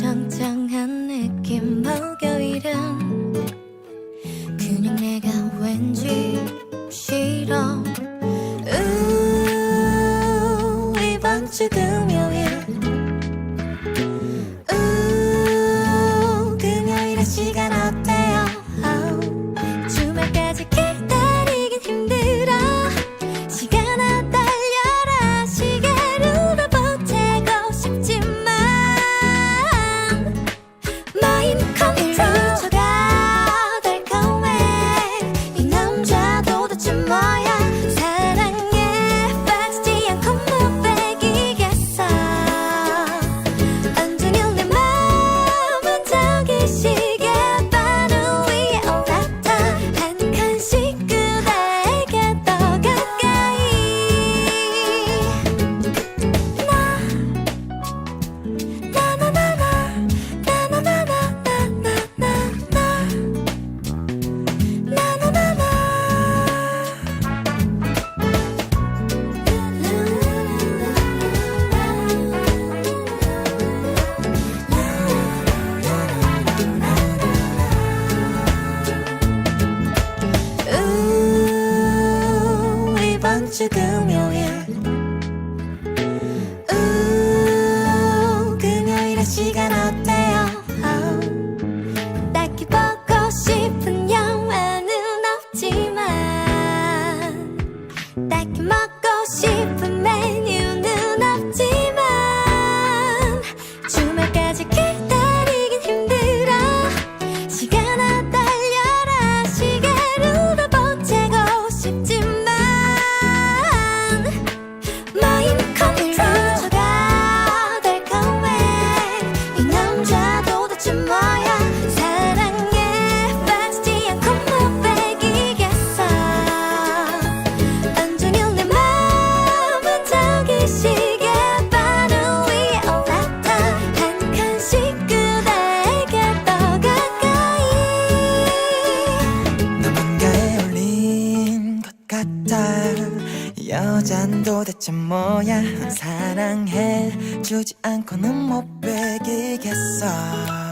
장장한 느낌 목요일은 그냥 내가 왠지 싫어. 우 이번 주 금요일. 금요일의 시간 그 주 금요일 우 금요일의 시간 어때요? 도대체 뭐야? 사랑해 주지 않고는 못 베기겠어.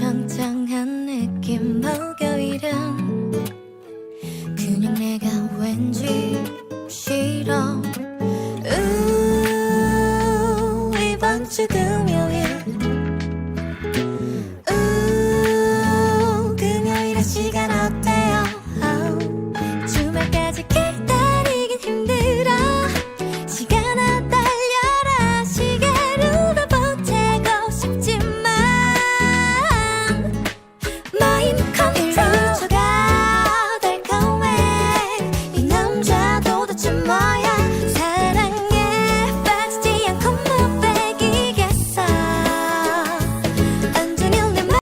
어정쩡한 느낌 목요일은 그냥 내가 왠지 싫어. 우 이번 주 금요일